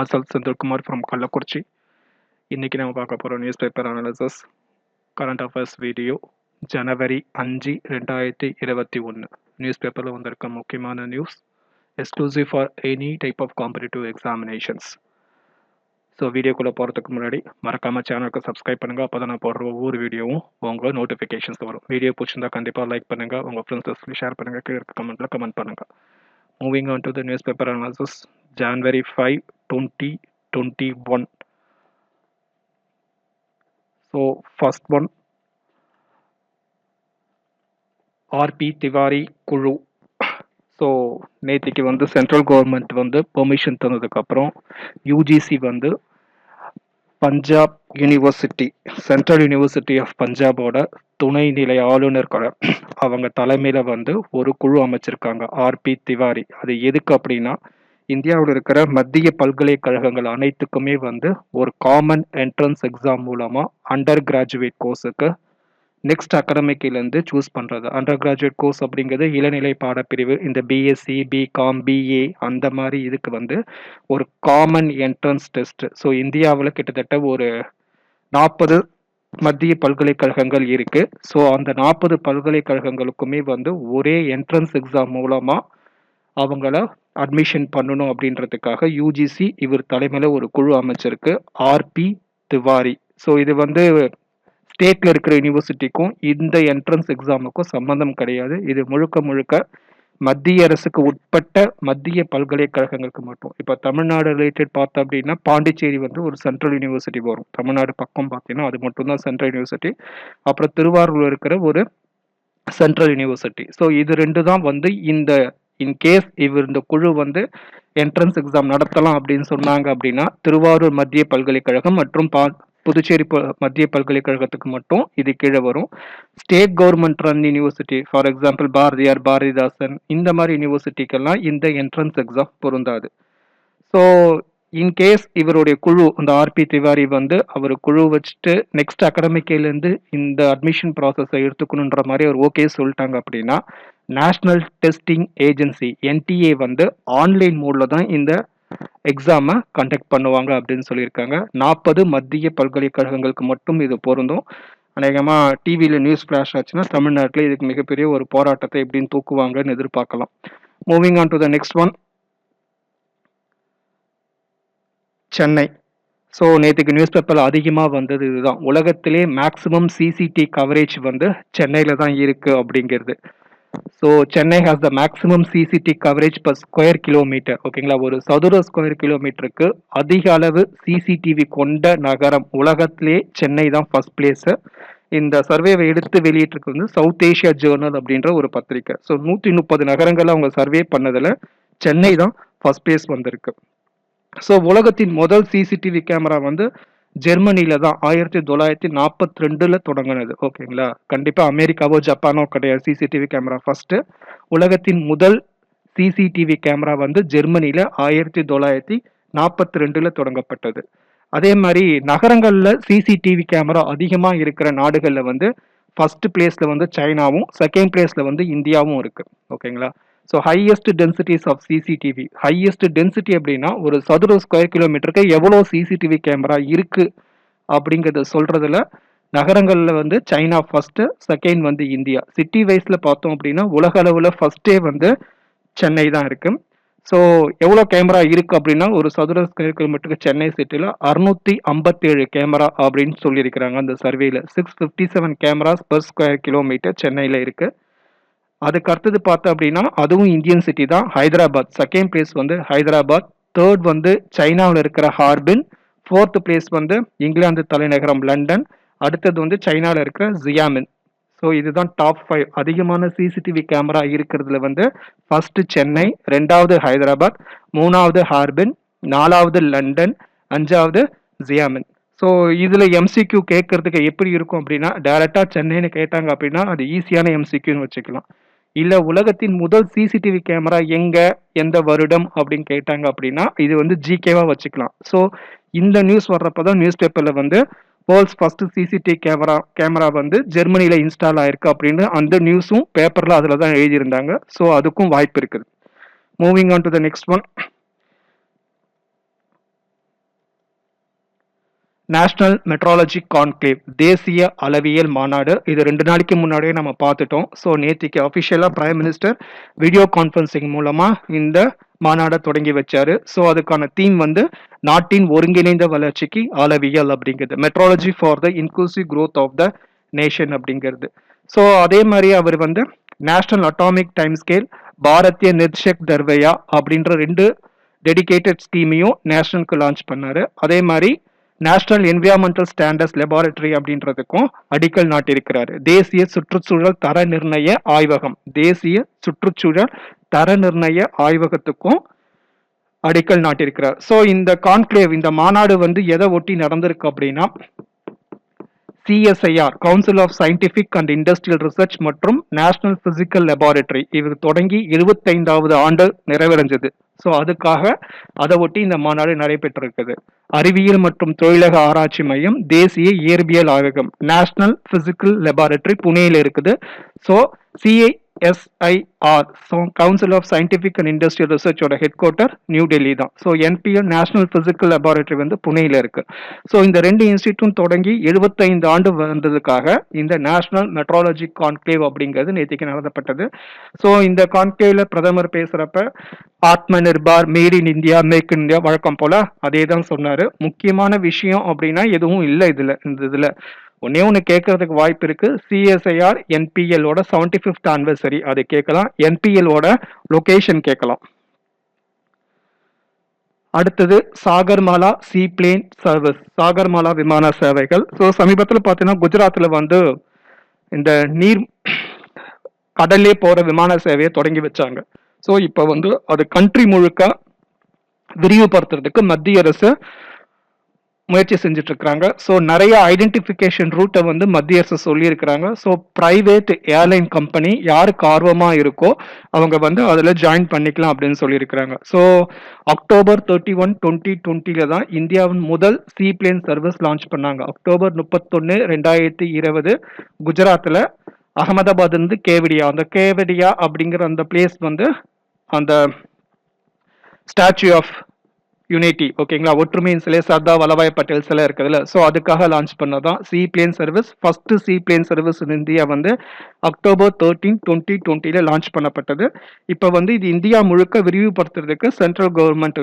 மாசல் Senthilkumar from Kallakurichi இன்றைக்கி நம்ம பார்க்க போகிற news paper analysis current affairs video ஜனவரி அஞ்சு ரெண்டாயிரத்தி இருபத்தி ஒன்று நியூஸ் பேப்பரில் வந்திருக்க முக்கியமான news exclusive for any type of competitive examinations so வீடியோக்குள்ளே போகிறதுக்கு முன்னாடி மறக்காமல் சேனலுக்கு சப்ஸ்கிரைப் பண்ணுங்கள் அப்போ தான் நான் போடுற ஒவ்வொரு வீடியோவும் உங்களோட நோட்டிஃபிகேஷன்ஸ் வரும். வீடியோ பிடிச்சிருந்தா கண்டிப்பாக லைக் பண்ணுங்கள் உங்கள் ஃப்ரெண்ட்ஸ் ஷேர் பண்ணுங்கள் கீழே கமெண்ட்டில் கமெண்ட் பண்ணுங்கள் moving on to the news paper analysis January 5, 2021. So, first one, RP Tiwari குழு ஸோ நேற்றுக்கு வந்து சென்ட்ரல் கவர்மெண்ட் வந்து பெர்மிஷன் தந்ததுக்கப்புறம் யூஜிசி வந்து Punjab university central university of பஞ்சாபோட துணைநிலை ஆளுநர்களை அவங்க தலைமையில் வந்து ஒரு குழு அமைச்சிருக்காங்க ஆர்பி திவாரி அது எதுக்கு அப்படின்னா இந்தியாவில் இருக்கிற மத்திய பல்கலைக்கழகங்கள் அனைத்துக்குமே வந்து ஒரு காமன் என்ட்ரன்ஸ் எக்ஸாம் மூலமாக அண்டர் கிராஜுவேட் கோர்ஸுக்கு நெக்ஸ்ட் அகாடமிக்கிலேருந்து சூஸ் பண்ணுறது அண்டர் கிராஜுவேட் கோர்ஸ் அப்படிங்கிறது இளநிலை பாடப்பிரிவு இந்த பிஎஸ்சி பிகாம் பிஏ அந்த மாதிரி இதுக்கு வந்து ஒரு காமன் என்ட்ரன்ஸ் டெஸ்ட் ஸோ இந்தியாவில் கிட்டத்தட்ட ஒரு நாற்பது மத்திய பல்கலைக்கழகங்கள் இருக்கு. ஸோ அந்த நாற்பது பல்கலைக்கழகங்களுக்குமே வந்து ஒரே என்ட்ரன்ஸ் எக்ஸாம் மூலமாக அவங்கள அட்மிஷன் பண்ணணும் அப்படின்றதுக்காக யூஜிசி இவர் தலைமையில் ஒரு குழு அமைச்சிருக்கு ஆர்பி திவாரி. ஸோ இது வந்து ஸ்டேட்டில் இருக்கிற யூனிவர்சிட்டிக்கும் இந்த என்ட்ரன்ஸ் எக்ஸாமுக்கும் சம்மந்தம் கிடையாது. இது முழுக்க முழுக்க மத்திய அரசுக்கு உட்பட்ட மத்திய பல்கலைக்கழகங்களுக்கு மட்டும். இப்போ தமிழ்நாடு ரிலேட்டட் பார்த்தோம் அப்படின்னா பாண்டிச்சேரி வந்து ஒரு சென்ட்ரல் யூனிவர்சிட்டி வரும். தமிழ்நாடு பக்கம் பார்த்தீங்கன்னா அது மட்டும்தான் சென்ட்ரல் யூனிவர்சிட்டி அப்புறம் திருவாரூர் இருக்கிற ஒரு சென்ட்ரல் யூனிவர்சிட்டி ஸோ இது ரெண்டு தான் வந்து இந்த இன்கேஸ் இவர் இந்த குழு வந்து என்ட்ரன்ஸ் எக்ஸாம் நடத்தலாம் அப்படின்னு சொன்னாங்க அப்படின்னா திருவாரூர் மத்திய பல்கலைக்கழகம் மற்றும் பா புதுச்சேரி மத்திய பல்கலைக்கழகத்துக்கு மட்டும் இது கீழே வரும். State government run university for example Bharathiar Bharathidasan இந்த மாதிரி யூனிவர்சிட்டிக்கெல்லாம் இந்த என்ட்ரன்ஸ் எக்ஸாம் பொருந்தாது. ஸோ இன்கேஸ் இவருடைய குழு இந்த ஆர்பி திவாரி வந்து அவர் குழு வச்சுட்டு நெக்ஸ்ட் அகாடமிக்கிலேருந்து இந்த அட்மிஷன் ப்ராசஸை எடுத்துக்கணுன்ற மாதிரி அவர் ஓகே சொல்லிட்டாங்க அப்படின்னா நேஷ்னல் டெஸ்டிங் ஏஜென்சி என்டிஏ வந்து ஆன்லைன் மோடில் தான் இந்த எக்ஸாமை கண்டக்ட் பண்ணுவாங்க அப்படின்னு சொல்லியிருக்காங்க. நாற்பது மத்திய பல்கலைக்கழகங்களுக்கு மட்டும் இது பொருந்தும். அநேகமாக டிவியில் நியூஸ் ஃப்ளாஷ் ஆச்சுன்னா தமிழ்நாட்டில் இதுக்கு மிகப்பெரிய ஒரு போராட்டத்தை எப்படின்னு தூக்குவாங்கன்னு எதிர்பார்க்கலாம். Moving on to the next one Chennai. So நேற்றுக்கு நியூஸ் பேப்பரில் அதிகமாக வந்தது இதுதான். உலகத்திலே மேக்ஸிமம் சிசிடி கவரேஜ் வந்து சென்னையில் தான் இருக்குது அப்படிங்கிறது. So Chennai has the maximum CCT coverage per square kilometre ஓகேங்களா ஒரு சதுர ஸ்கொயர் கிலோமீட்டருக்கு அதிக அளவு சிசிடிவி கொண்ட நகரம் உலகத்திலே சென்னை தான் ஃபர்ஸ்ட் பிளேஸு இந்த சர்வேவை எடுத்து வெளியிட்டிருக்கு வந்து சவுத் ஏஷியா ஜேர்னல் அப்படின்ற ஒரு பத்திரிக்கை. ஸோ நூற்றி முப்பது நகரங்களை அவங்க சர்வே பண்ணதில் சென்னை தான் ஃபர்ஸ்ட் பிளேஸ் வந்திருக்கு. ஸோ உலகத்தின் முதல் சிசிடிவி கேமரா வந்து ஜெர்மனியில தான் ஆயிரத்தி தொள்ளாயிரத்தி நாற்பத்தி ரெண்டுல தொடங்கினது ஓகேங்களா கண்டிப்பா அமெரிக்காவோ ஜப்பானோ கிடையாது. சிசிடிவி கேமரா ஃபர்ஸ்ட் உலகத்தின் முதல் சிசிடிவி கேமரா வந்து ஜெர்மனியில ஆயிரத்தி தொள்ளாயிரத்தி நாற்பத்தி ரெண்டுல தொடங்கப்பட்டது. அதே மாதிரி நகரங்கள்ல சிசிடிவி கேமரா அதிகமா இருக்கிற நாடுகள்ல வந்து ஃபர்ஸ்ட் பிளேஸ்ல வந்து சைனாவும் செகண்ட் பிளேஸ்ல வந்து இந்தியாவும் இருக்கு. ஓகேங்களா so highest densities of CCTV highest density அப்படின்னா ஒரு சதுர ஸ்கொயர் கிலோமீட்டருக்கு எவ்வளோ சிசிடிவி கேமரா இருக்கு அப்படிங்கிறத சொல்றதுல நகரங்களில் வந்து சைனா ஃபஸ்ட்டு செகண்ட் வந்து இந்தியா. சிட்டி வைஸில் பார்த்தோம் அப்படின்னா உலக அளவில் ஃபஸ்ட்டே வந்து சென்னை தான் இருக்கு. ஸோ எவ்வளோ கேமரா இருக்குது அப்படின்னா ஒரு சதுர ஸ்கொயர் கிலோமீட்டருக்கு சென்னை சிட்டியில் அறுநூத்தி ஐம்பத்தேழு கேமரா அப்படின்னு சொல்லியிருக்கிறாங்க அந்த சர்வேல six fifty seven cameras per square kilometre சென்னையில் இருக்குது அதுக்கு அடுத்தது பார்த்தோம் அப்படின்னா அதுவும் இந்தியன் சிட்டி தான் ஹைதராபாத் செகண்ட் பிளேஸ் வந்து ஹைதராபாத் தேர்ட் வந்து சைனாவில் இருக்கிற ஹார்பின் ஃபோர்த் பிளேஸ் வந்து இங்கிலாந்து தலைநகரம் லண்டன் அடுத்தது வந்து சைனாவில் இருக்கிற ஜியாமின் ஸோ இதுதான் டாப் ஃபைவ் அதிகமான சிசிடிவி கேமரா இருக்கிறதுல வந்து ஃபர்ஸ்ட் சென்னை ரெண்டாவது ஹைதராபாத் மூணாவது ஹார்பின் நாலாவது லண்டன் அஞ்சாவது ஜியாமின் ஸோ இதில் எம்சிக்யூ கேட்கறதுக்கு எப்படி இருக்கும் அப்படின்னா டேரெக்டாக சென்னைன்னு கேட்டாங்க அப்படின்னா அது ஈஸியான எம்சிக்யூன்னு வச்சுக்கலாம். இல்லை உலகத்தின் முதல் சிசிடிவி கேமரா எங்க எந்த வருடம்? அப்படின்னு கேட்டாங்க அப்படின்னா இது வந்து ஜிகேவா வச்சுக்கலாம். ஸோ இந்த நியூஸ் வர்றப்போ தான் நியூஸ் பேப்பரில் வந்து world's first CCTV camera camera வந்து ஜெர்மனியில் இன்ஸ்டால் ஆயிருக்கு அப்படின்னு அந்த நியூஸும் பேப்பரில் அதில் தான் எழுதியிருந்தாங்க. ஸோ அதுக்கும் வாய்ப்பு இருக்குது. Moving on to the next one national metrology conclave தேசிய அளவியல் மாநாடு. இது ரெண்டு நாளைக்கு முன்னாடியே நம்ம பார்த்துட்டோம். ஸோ நேற்றுக்கு அஃபிஷியலாக பிரைம் மினிஸ்டர் வீடியோ கான்ஃபரன்சிங் மூலமாக இந்த மாநாடை தொடங்கி வச்சாரு. ஸோ அதுக்கான தீம் வந்து நாட்டின் ஒருங்கிணைந்த வளர்ச்சிக்கு அளவியல் அப்படிங்கிறது. Metrology for the inclusive growth of the nation அப்படிங்கிறது. ஸோ அதே மாதிரி அவர் வந்து national atomic time scale Bharatiya Nirdeshak Dravya அப்படின்ற ரெண்டு டெடிகேட்டட் ஸ்கீமையும் நேஷனலுக்கு லான்ச் பண்ணார். அதே மாதிரி நேஷனல் என்விரான்மெண்டல் ஸ்டாண்டர்ட்ஸ் லெபார்டரி அப்படின்றதுக்கும் அடிக்கல் நாட்டியிருக்கிறார். தேசிய சுற்றுச்சூழல் தர நிர்ணய ஆய்வகம். தேசிய சுற்றுச்சூழல் தர நிர்ணய ஆய்வகத்துக்கும் அடிக்கல் நாட்டியிருக்கிறார். ஸோ இந்த கான்க்ளேவ் இந்த மாநாடு வந்து எதை ஒட்டி நடந்திருக்கு அப்படின்னா CSIR council of scientific and industrial research மற்றும் நேஷனல் பிசிக்கல் லெபார்டரி இது தொடங்கி இருபத்தைந்தாவது ஆண்டு நிறைவடைஞ்சது. ஸோ அதுக்காக அதை ஒட்டி இந்த மாநாடு நடைபெற்றிருக்குது. அறிவியல் மற்றும் தொழிலக ஆராய்ச்சி மையம் தேசிய இயற்பியல் ஆய்வகம் நேஷனல் பிசிக்கல் லெபார்டரி புனேயில் இருக்குது. So CI SIR so council of scientific and industrial ரிசர்ச்சோட head quarter new Delhi தான். So NPL national physical laboratory வந்து புனேல இருக்கு. ஸோ இந்த ரெண்டு இன்ஸ்டியூட்டும் தொடங்கி எழுபத்தைந்து ஆண்டு வந்ததுக்காக இந்த நேஷனல் மெட்ராலஜி கான்க்ளேவ் அப்படிங்கிறது நேற்றுக்கு நடத்தப்பட்டது. ஸோ இந்த கான்க்ளேவில் பிரதமர் பேசுகிறப்ப Atma Nirbhar made in India make in India வழக்கம் போல அதே தான் சொன்னார். முக்கியமான விஷயம் அப்படின்னா எதுவும் இல்லை இதில் இந்த இதில். ஒன்னே ஒன்று கேட்கறதுக்கு வாய்ப்பு இருக்கு. சிஎஸ்ஐஆர் என்பிஎல்லோட செவன்டி ஃபிஃப்த் ஆனிவர்சரி அது கேட்கலாம். என்பிஎல்லோட லொகேஷன் கேட்கலாம். அடுத்தது Sagarmala sea plane service Sagarmala விமான சேவைகள். ஸோ சமீபத்தில் பார்த்தீங்கன்னா குஜராத்தில் வந்து இந்த நீர் கடல்லே போகிற விமான சேவையை தொடங்கி வச்சாங்க. ஸோ இப்போ வந்து அது கண்ட்ரி முழுக்க விரிவுபடுத்துறதுக்கு மத்திய அரசு முயற்சி செஞ்சுட்டு இருக்கிறாங்க ஸோ நிறைய ஐடென்டிஃபிகேஷன் ரூட்டை வந்து மத்திய அரசு சொல்லியிருக்கிறாங்க. ஸோ ப்ரைவேட் ஏர்லைன் கம்பெனி யாருக்கு ஆர்வமாக இருக்கோ அவங்க வந்து அதில் ஜாயின் பண்ணிக்கலாம் அப்படின்னு சொல்லியிருக்கிறாங்க. So October thirty one twenty டுவெண்ட்டியில் தான் இந்தியாவின் முதல் சி பிளேன் சர்வீஸ் லான்ச் பண்ணாங்க. அக்டோபர் முப்பத்தொன்று ரெண்டாயிரத்தி இருபது குஜராத்தில் அகமதாபாத் இருந்து கேவடியா. அந்த கேவடியா அப்படிங்கிற அந்த பிளேஸ் வந்து அந்த ஸ்டாச்சு ஆஃப் யூனிட்டி ஓகேங்களா ஒற்றுமையின் சிலை சர்தார் வல்லபாய் பட்டேல் சிலை இருக்குதுல்ல ஸோ அதுக்காக லான்ச் பண்ணதான் sea plane service first sea plane service India வந்து அக்டோபர் தேர்ட்டீன் டுவெண்ட்டி டுவெண்ட்டியில் லான்ச் பண்ணப்பட்டது. இப்போ வந்து இது இந்தியா முழுக்க விரிவுபடுத்துறதுக்கு சென்ட்ரல் கவர்மெண்ட்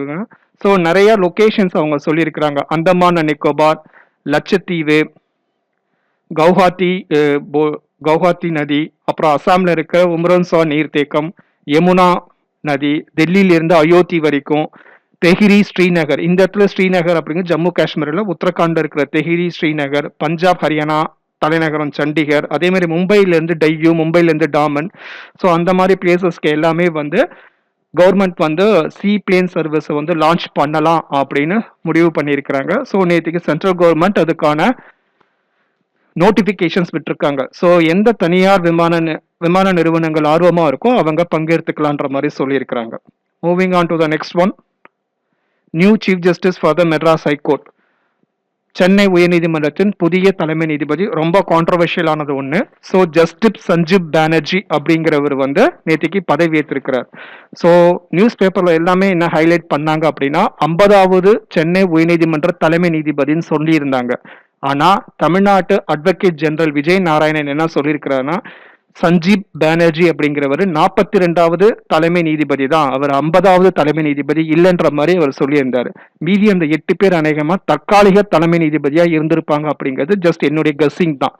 ஸோ நிறைய லொக்கேஷன்ஸ் அவங்க சொல்லியிருக்கிறாங்க. அந்தமான் அண்ட் நிக்கோபார் லட்சத்தீவு கவுஹாத்தி போ- கவுஹாத்தி நதி அப்புறம் அசாமில் இருக்க உம்ரன்சா நீர்த்தேக்கம் யமுனா நதி டெல்லியிலிருந்து அயோத்தி வரைக்கும் தெஹிரி ஸ்ரீநகர். இந்த இடத்துல ஸ்ரீநகர் அப்படிங்கிற ஜம்மு காஷ்மீர்ல உத்தரகாண்ட் இருக்கிற தெஹிரி ஸ்ரீநகர் பஞ்சாப் ஹரியானா தலைநகரம் சண்டிகர் அதே மாதிரி மும்பைல இருந்து டையூ மும்பைல இருந்து டாமன். ஸோ அந்த மாதிரி பிளேசஸ்க்கு எல்லாமே வந்து கவர்மெண்ட் வந்து சி பிளேன் சர்வீஸை வந்து லான்ச் பண்ணலாம் அப்படின்னு முடிவு பண்ணியிருக்கிறாங்க. ஸோ நேற்றுக்கு சென்ட்ரல் கவர்மெண்ட் அதுக்கான நோட்டிஃபிகேஷன்ஸ் விட்டுருக்காங்க. ஸோ எந்த தனியார் விமான நி- விமான நிறுவனங்கள் ஆர்வமாக இருக்கோ அவங்க பங்கேற்றுக்கலான்ற மாதிரி சொல்லியிருக்கிறாங்க. Moving on to the next one new chief justice for the Madras high court Chennai உயர்நீதிமன்றத்தின் புதிய தலைமை நீதிபதி ரொம்ப கான்ட்ரவர்ஷியலானது ஒன்று ஸோ ஜஸ்டிப் சஞ்சீப் பானர்ஜி அப்படிங்கிறவர் வந்து நேற்றுக்கு பதவி ஏற்றிருக்கிறார் ஸோ நியூஸ் பேப்பர்ல எல்லாமே என்ன ஹைலைட் பண்ணாங்க அப்படின்னா ஐம்பதாவது சென்னை உயர்நீதிமன்ற தலைமை நீதிபதின்னு சொல்லியிருந்தாங்க. ஆனா தமிழ்நாட்டு அட்வொகேட் ஜெனரல் விஜய் நாராயணன் என்ன சொல்லியிருக்கிறாருன்னா சஞ்சீப் பானர்ஜி அப்படிங்கிறவர் நாற்பத்தி ரெண்டாவது தலைமை நீதிபதி தான். அவர் ஐம்பதாவது தலைமை நீதிபதி இல்லைன்ற மாதிரி அவர் சொல்லியிருந்தார். மீதி அந்த எட்டு பேர் அநேகமாக தற்காலிக தலைமை நீதிபதியாக இருந்திருப்பாங்க அப்படிங்கிறது ஜஸ்ட் என்னுடைய கஸ்ஸிங் தான்.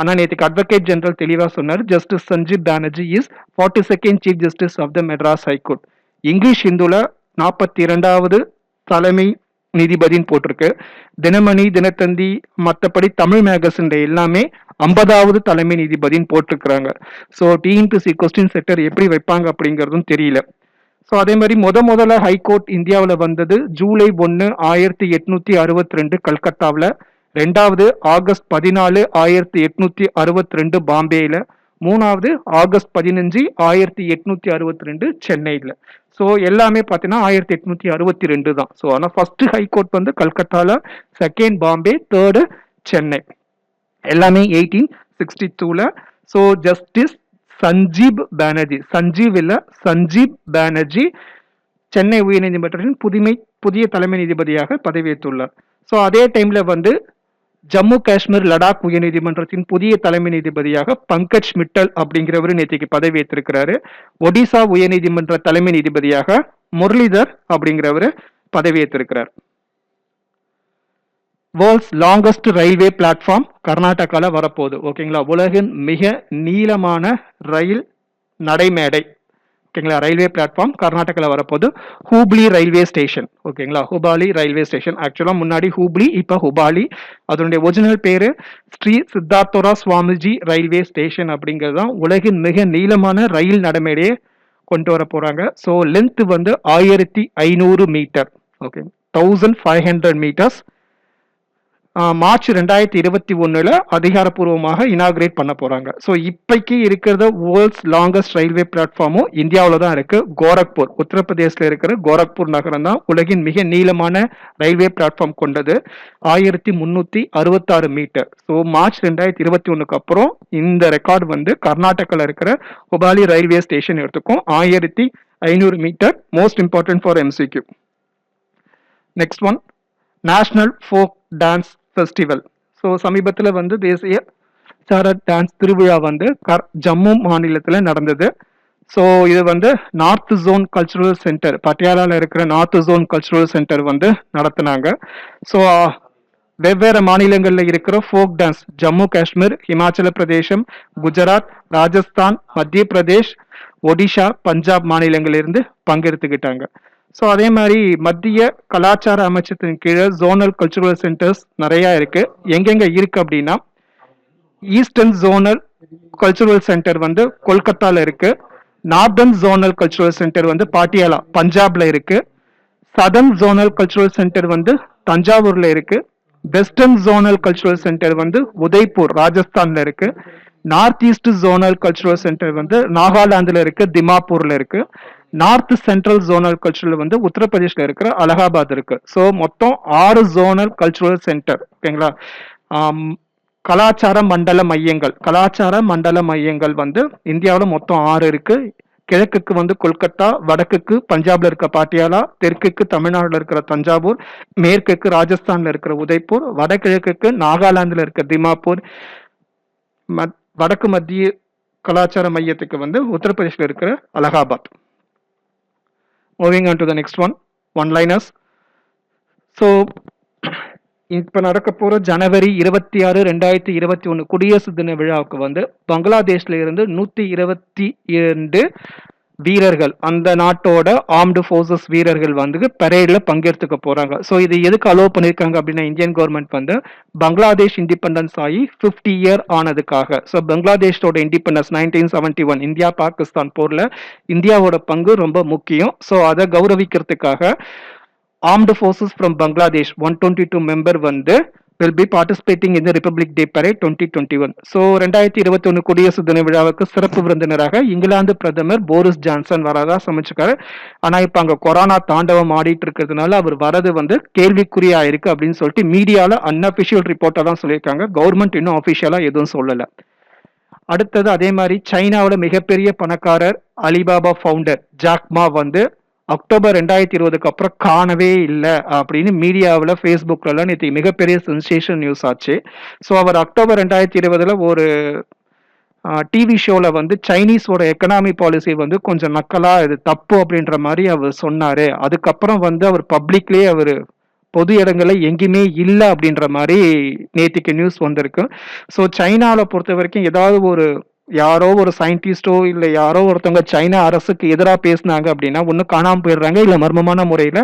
ஆனால் நேற்றுக்கு அட்வொகேட் ஜெனரல் தெளிவாக சொன்னார் justice Sanjib Banerjee is forty second chief justice of the Madras high court English இந்துல நாற்பத்தி இரண்டாவது தலைமை நீதிபதின்னு போட்டிருக்கு. தினமணி தினத்தந்தி மற்றபடி தமிழ் மேகசின் எல்லாமே ஐம்பதாவது தலைமை நீதிபதின்னு போட்டிருக்கிறாங்க. ஸோ டிஎன்பிசி கொஸ்டின் செக்டர் எப்படி வைப்பாங்க அப்படிங்கிறதும் தெரியல. ஸோ அதே மாதிரி முத முதல்ல ஹைகோர்ட் இந்தியாவில் வந்தது ஜூலை ஒன்று ஆயிரத்தி எட்நூத்தி அறுபத்தி ரெண்டு கல்கத்தாவில். ரெண்டாவது ஆகஸ்ட் பதினாலு ஆயிரத்தி எட்நூத்தி அறுபத்தி ரெண்டு பாம்பேயில் மூணாவது ஆகஸ்ட் பதினஞ்சு ஆயிரத்தி எட்நூத்தி அறுபத்தி ரெண்டு சென்னையில். ஸோ எல்லாமே பார்த்தீங்கன்னா ஆயிரத்தி எட்நூத்தி அறுபத்தி ரெண்டு தான் ஸோ ஆனால் ஃபர்ஸ்ட் ஹைகோர்ட் வந்து கல்கத்தால செகண்ட் பாம்பே தேர்டு சென்னை. எல்லாமே எயிட்டீன் சிக்ஸ்டி டூல ஸோ ஜஸ்டிஸ் சஞ்சீப் பானர்ஜி சஞ்சீவ் இல்லை சஞ்சீப் பானர்ஜி சென்னை உயர்நீதிமன்றத்தின் புதுமை புதிய தலைமை நீதிபதியாக பதவியேற்றுள்ளார். ஸோ அதே டைம்ல வந்து ஜம்மு காஷ்மீர் லடாக் உயர்நீதிமன்றத்தின் புதிய தலைமை நீதிபதியாக பங்கஜ் மிட்டல் அப்படிங்கிறவர் நேற்றுக்கு பதவியேற்றிருக்கிறாரு ஒடிசா உயர்நீதிமன்ற தலைமை நீதிபதியாக முரளிதர் அப்படிங்கிறவர் பதவியேற்றிருக்கிறார் வேர்ல்ட்ஸ் லாங்கஸ்ட் ரயில்வே பிளாட்ஃபார்ம் கர்நாடகாவில் வரப்போகுது. ஓகேங்களா? உலகின் மிக நீளமான ரயில் நடைமேடை. ஓகேங்களா? ரயில்வே பிளாட்ஃபார்ம் கர்நாடகாவில் வரப்போது ஹூப்ளி ரயில்வே ஸ்டேஷன். ஓகேங்களா? Hubballi railway station. ஆக்சுவலாக முன்னாடி ஹூப்ளி இப்போ ஹுபாலி. அதனுடைய ஒரிஜினல் பேர் ஸ்ரீ சித்தார்த்தோரா சுவாமிஜி ரயில்வே ஸ்டேஷன் அப்படிங்கிறது தான் உலகின் மிக நீளமான ரயில் நடைமேடையை கொண்டு வர போகிறாங்க ஸோ லென்த்து வந்து ஆயிரத்தி ஐநூறு metre okay thousand five hundred metres March ரெண்டாயிரத்தி இருபத்தி ஒன்றில் அதிகாரப்பூர்வமாக இனாகிரேட் பண்ண போகிறாங்க ஸோ இப்போக்கி இருக்கிறத வேர்ல்ட்ஸ் லாங்கஸ்ட் ரயில்வே பிளாட்ஃபார்மும் இந்தியாவில் தான் இருக்குது கோரக்பூர் உத்தரப்பிரதேசில் இருக்கிற கோரக்பூர் நகரம் தான் உலகின் மிக நீளமான ரயில்வே பிளாட்ஃபார்ம் கொண்டது. ஆயிரத்தி முந்நூற்றி அறுபத்தாறு மீட்டர் ஸோ மார்ச் ரெண்டாயிரத்தி இருபத்தி ஒன்றுக்கு அப்புறம் இந்த ரெக்கார்டு வந்து கர்நாடகாவில் இருக்கிற ஹுபாலி ரயில்வே ஸ்டேஷன் எடுத்துக்கும். ஆயிரத்தி ஐநூறு metre most important for MCQ next one national folk dance festival so சமீபத்தில் வந்து தேசிய சார டான்ஸ் திருவிழா வந்து கர் ஜம்மு மாநிலத்தில் நடந்தது. ஸோ இது வந்து நார்த் ஜோன் கல்ச்சுரல் சென்டர் பட்டியாலாவில் இருக்கிற நார்த் ஜோன் கல்ச்சுரல் சென்டர் வந்து நடத்தினாங்க. ஸோ வெவ்வேறு மாநிலங்களில் இருக்கிற ஃபோக் டான்ஸ் ஜம்மு காஷ்மீர் இமாச்சல பிரதேசம் குஜராத் ராஜஸ்தான் மத்திய பிரதேஷ் ஒடிஷா பஞ்சாப் மாநிலங்களிலிருந்து பங்கெடுத்துக்கிட்டாங்க. ஸோ அதே மாதிரி மத்திய கலாச்சார அமைச்சத்தின் கீழே ஜோனல் கல்ச்சுரல் சென்டர்ஸ் நிறையா இருக்கு. எங்கெங்க இருக்கு அப்படின்னா ஈஸ்டர்ன் ஜோனல் கல்ச்சுரல் சென்டர் வந்து கொல்கத்தால இருக்கு. நார்தர்ன் ஜோனல் கல்ச்சுரல் சென்டர் வந்து பாட்டியாலா பஞ்சாப்ல இருக்கு. சதர்ன் ஜோனல் கல்ச்சுரல் சென்டர் வந்து தஞ்சாவூர்ல இருக்கு. வெஸ்டர்ன் ஜோனல் கல்ச்சுரல் சென்டர் வந்து உதய்பூர் ராஜஸ்தான்ல இருக்கு. North east zonal cultural centre வந்து நாகாலாந்துல இருக்கு திமாப்பூர்ல இருக்கு. நார்த் சென்ட்ரல் ஜோனல் கல்ச்சுரல் வந்து உத்தரப்பிரதேஷ்ல இருக்கிற அலகாபாத் இருக்கு. ஸோ மொத்தம் ஆறு ஜோனல் கல்ச்சுரல் சென்டர் ஓகேங்களா கலாச்சார மண்டல மையங்கள் கலாச்சார மண்டல மையங்கள் வந்து இந்தியாவில் மொத்தம் ஆறு இருக்கு. கிழக்குக்கு வந்து கொல்கத்தா வடக்குக்கு பஞ்சாப்ல இருக்க பாட்டியாலா தெற்குக்கு தமிழ்நாடுல இருக்கிற தஞ்சாவூர் மேற்குக்கு ராஜஸ்தான்ல இருக்கிற உதய்பூர் வடகிழக்குக்கு நாகாலாந்துல இருக்க திமாப்பூர் வடக்கு மத்திய கலாச்சார மையத்துக்கு வந்து உத்தரப்பிரதேசில் இருக்கிற Allahabad. Moving on to the next one one liners so இப்போ நடக்க போகிற ஜனவரி இருபத்தி ஆறு ரெண்டாயிரத்தி இருபத்தி ஒன்று குடியரசு தின விழாவுக்கு வந்து பங்களாதேஷ்ல இருந்து நூற்றி இருபத்தி இரண்டு வீரர்கள் அந்த நாட்டோட ஆர்ம்டு ஃபோர்ஸஸ் வீரர்கள் வந்து பரேடில் பங்கெடுத்துக்க போகிறாங்க ஸோ இது எதுக்கு அலோவ் பண்ணியிருக்காங்க அப்படின்னா இந்தியன் கவர்மெண்ட் வந்து பங்களாதேஷ் இண்டிபெண்டன்ஸ் ஆகி ஃபிஃப்டி இயர் ஆனதுக்காக. So பங்களாதேஷோட independence nineteen seventy one India Pakistan போரில் இந்தியாவோட பங்கு ரொம்ப முக்கியம். ஸோ அதை கௌரவிக்கிறதுக்காக armed forces from Bangladesh one twenty two member வந்து will be participating in republic day parade twenty twenty one so ரெண்டாயிரத்தி இருபத்தி ஒன்று குடியரசு தின விழாவுக்கு சிறப்பு விருந்தினராக இங்கிலாந்து பிரதமர் போரிஸ் ஜான்சன் வரதா சமைச்சிருக்காரு ஆனால் இப்போ அங்கே கொரோனா தாண்டவம் ஆடிட்டு இருக்கிறதுனால அவர் வரது வந்து கேள்விக்குறியா இருக்கு அப்படின்னு சொல்லிட்டு மீடியாவில் அன்அஃபிஷியல் ரிப்போர்ட்டாக தான் சொல்லியிருக்காங்க. கவர்மெண்ட் இன்னும் அஃபிஷியலாக எதுவும் சொல்லலை. அடுத்தது அதே மாதிரி சைனாவில் மிகப்பெரிய பணக்காரர் அலிபாபா ஃபவுண்டர் ஜாக்மா வந்து அக்டோபர் ரெண்டாயிரத்தி இருபதுக்கு அப்புறம் காணவே இல்லை அப்படின்னு மீடியாவில் ஃபேஸ்புக்கிலலாம் நேற்று மிகப்பெரிய சென்சேஷன் நியூஸ் ஆச்சு. ஸோ அவர் அக்டோபர் ரெண்டாயிரத்தி இருபதில் ஒரு டிவி ஷோவில் வந்து சைனீஸோட எக்கனாமி பாலிசி வந்து கொஞ்சம் நக்கலாக இது தப்பு அப்படின்ற மாதிரி அவர் சொன்னார். அதுக்கப்புறம் வந்து அவர் பப்ளிக்லேயே அவர் பொது இடங்களில் எங்கேயுமே இல்லை அப்படின்ற மாதிரி நேற்றுக்கு நியூஸ் வந்திருக்கு. ஸோ சைனாவில் பொறுத்த வரைக்கும் ஏதாவது ஒரு யாரோ ஒரு சயின்டிஸ்டோ இல்லை யாரோ ஒருத்தவங்க சைனா அரசுக்கு எதிராக பேசினாங்க அப்படின்னா ஒன்று காணாமல் போயிடுறாங்க. இல்லை மர்மமான முறையில்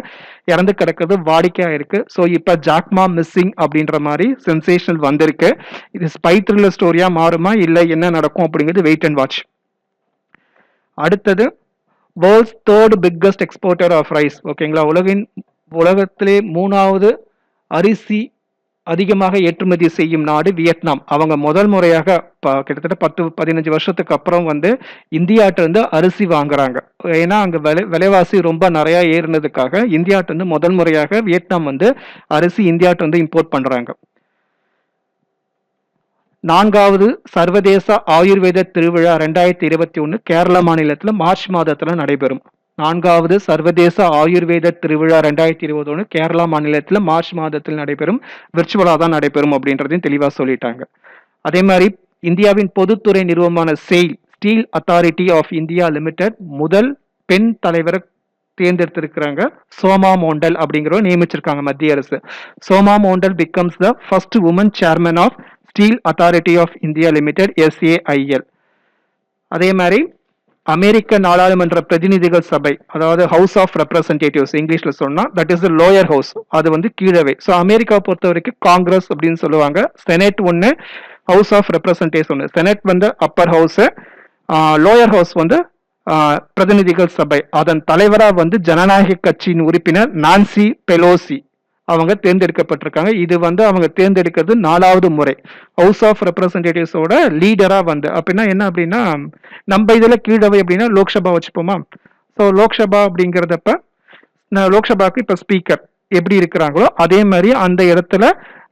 இறந்து கிடக்கிறது வாடிக்கையாக இருக்கு. ஸோ இப்போ ஜாக்மா மிஸ்ஸிங் அப்படின்ற மாதிரி சென்சேஷனல் வந்திருக்கு. இது ஸ்பை த்ரில்லர் ஸ்டோரியாக மாறுமா இல்லை என்ன நடக்கும் அப்படிங்கிறது வெயிட் அண்ட் வாட்ச் அடுத்தது world's third biggest exporter of rice ஓகேங்களா உலகின் உலகத்திலே மூணாவது அரிசி அதிகமாக ஏற்றுமதி செய்யும் நாடு வியட்நாம். அவங்க முதல் முறையாக கிட்டத்தட்ட பத்து பதினஞ்சு வருஷத்துக்கு அப்புறம் வந்து இந்தியாட்டிருந்து அரிசி வாங்குறாங்க. ஏன்னா அங்க விலை விலைவாசி ரொம்ப நிறையா ஏறினதுக்காக இந்தியாட்டிருந்து முதல் முறையாக வியட்நாம் வந்து அரிசி இந்தியாட்டிருந்து இம்போர்ட் பண்றாங்க. நான்காவது சர்வதேச ஆயுர்வேத திருவிழா ரெண்டாயிரத்தி இருபத்தி ஒன்று கேரள மாநிலத்தில் மார்ச் மாதத்தில் நடைபெறும். நான்காவது சர்வதேச ஆயுர்வேத திருவிழா ரெண்டாயிரத்தி இருபது ஒன்று கேரளா மாநிலத்தில் மார்ச் மாதத்தில் நடைபெறும் விர்ச்சுவலாக தான் நடைபெறும் அப்படின்றதையும் தெளிவாக சொல்லிட்டாங்க. அதே மாதிரி இந்தியாவின் பொதுத்துறை நிறுவனமான SAIL steel authority of India limited முதல் பெண் தலைவரை தேர்ந்தெடுத்திருக்கிறாங்க. சோமா மோண்டல் அப்படிங்கிறவங்க நியமிச்சிருக்காங்க மத்திய அரசு. Soma Mondal becomes the first woman chairman of steel authority of India limited SAIL அதே மாதிரி அமெரிக்க நாடாளுமன்ற பிரதிநிதிகள் சபை அதாவது ஹவுஸ் ஆஃப் ரெப்ரசன்டேட்டிவ்ஸ் இங்கிலீஷ்ல சொன்னா தட் இஸ் லோயர் ஹவுஸ் அது வந்து கீழவை. ஸோ அமெரிக்காவை பொறுத்த வரைக்கும் காங்கிரஸ் அப்படின்னு சொல்லுவாங்க. செனட் ஒன்று ஹவுஸ் ஆஃப் ரெப்ரசன்டேட்டிவ்ஸ் ஒன்று செனட் வந்து அப்பர் ஹவுஸ் லோயர் ஹவுஸ் வந்து பிரதிநிதிகள் சபை. அதன் தலைவரா வந்து ஜனநாயக கட்சியின் உறுப்பினர் நான்சி பெலோசி அவங்க தேர்ந்தெடுக்கப்பட்டிருக்காங்க. இது வந்து அவங்க தேர்ந்தெடுக்கிறது நாலாவது முறை. ஹவுஸ் ஆஃப் ரெப்ரசன்டேட்டிவ்ஸோட லீடரா வந்து அப்படின்னா என்ன அப்படின்னா நம்ம இதில் கீழவை அப்படின்னா லோக்சபா வச்சுப்போமா? ஸோ லோக்சபா அப்படிங்கிறதப்ப நான் லோக்சபாக்கு இப்போ ஸ்பீக்கர் எப்படி இருக்கிறாங்களோ அதே மாதிரி அந்த இடத்துல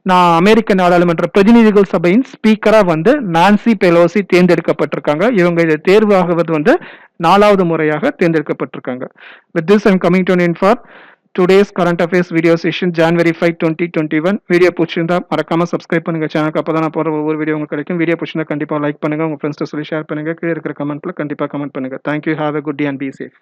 நான் அமெரிக்க நாடாளுமன்ற பிரதிநிதிகள் சபையின் ஸ்பீக்கராக வந்து நான்சி பெலோசி தேர்ந்தெடுக்கப்பட்டிருக்காங்க. இவங்க இதை தேர்வாகுவது வந்து நாலாவது முறையாக தேர்ந்தெடுக்கப்பட்டிருக்காங்க. With this I'm coming to in for today's current affairs video session January five twenty twenty one video பிடிச்சிருந்தா மறக்காம சப்ஸ்கிரைப் பண்ணுங்க. சேனலுக்கு அப்போ தான் நான் போகிற ஒவ்வொரு வீடியோ உங்களுக்கு கிடைக்கும். வீடியோ பிடிச்சிருந்தா கண்டிப்பாக லைக் பண்ணுங்க. உங்க ஃப்ரெண்ட்ஸ்ட்டு சொல்லி ஷேர் பண்ணுங்க. கீழே இருக்கிற கமெண்ட்ல கண்டிப்பாக கமெண்ட் பண்ணுங்க. Thank you have a good day and be safe